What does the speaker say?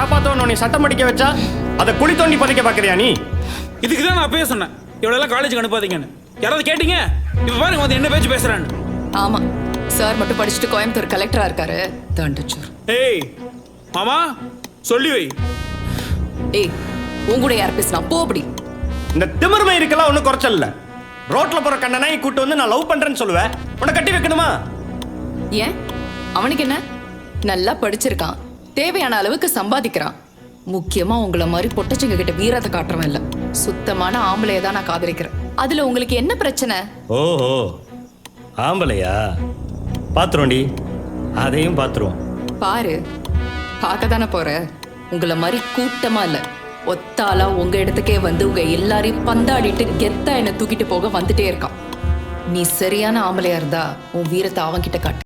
காப்பாத்தவன் உன்னை சட்டம் படிக்க வச்சா அதை குழி தோண்டி பதிக்க பாக்குறியா நீ? இதுக்கு தான் நான் அப்பயே சொன்னேன் இவ்வளோலாம் காலேஜுக்கு அனுப்பாதீங்கன்னு. யாராவது கேட்டீங்க? இப்போ பாருங்க வந்து என்ன பேச்சு பேசுறான்னு. ஆமா. சார் மட்டும் படிச்சுட்டு கோயம்புத்தூர் கலெக்டரா இருக்காரு. தண்டச்சூர் ஏய் மாமா சொல்லி வை. ஏய் உன் கூட யார் பேசினா? போ அப்படி. இந்த திமிர்மை இருக்கலாம் ஒன்றும் குறைச்சல் இல்ல ரோட்ல போற கண்ணனாய் கூட்டு வந்து நான் லவ் பண்றேன்னு சொல்லுவேன். உன்னை கட்டி வைக்கணுமா? ஏன்? அவனுக்கு என்ன? நல்லா படிச்சிருக்கான். தேவையான அளவுக்கு சம்பாதிக்கிறான். முக்கியமா உங்கள மாதிரி பொட்டச்சிங்க கிட்ட வீரத்தை காட்டுறவன் இல்ல. சுத்தமான ஆம்பளைய தான் நான் காதலிக்கிறேன். அதுல உங்களுக்கு என்ன பிரச்சனை? ஓஹோ ஆம்பளையா? பாத்துருவோண்டி. அதையும் பாத்துருவோம். பாரு பார்க்க தானே போற? உங்கள மாதிரி கூட்டமா இல்ல. ஒத்தாளா உங்க இடத்துக்கே வந்து உங்க எல்லாரையும் பந்தாடிட்டு கெத்தா என்ன தூக்கிட்டு போக வந்துட்டே இருக்கான். நீ சரியான ஆம்பளையா இருந்தா உன் வீரத்தை அவன்கிட்ட காட்டு.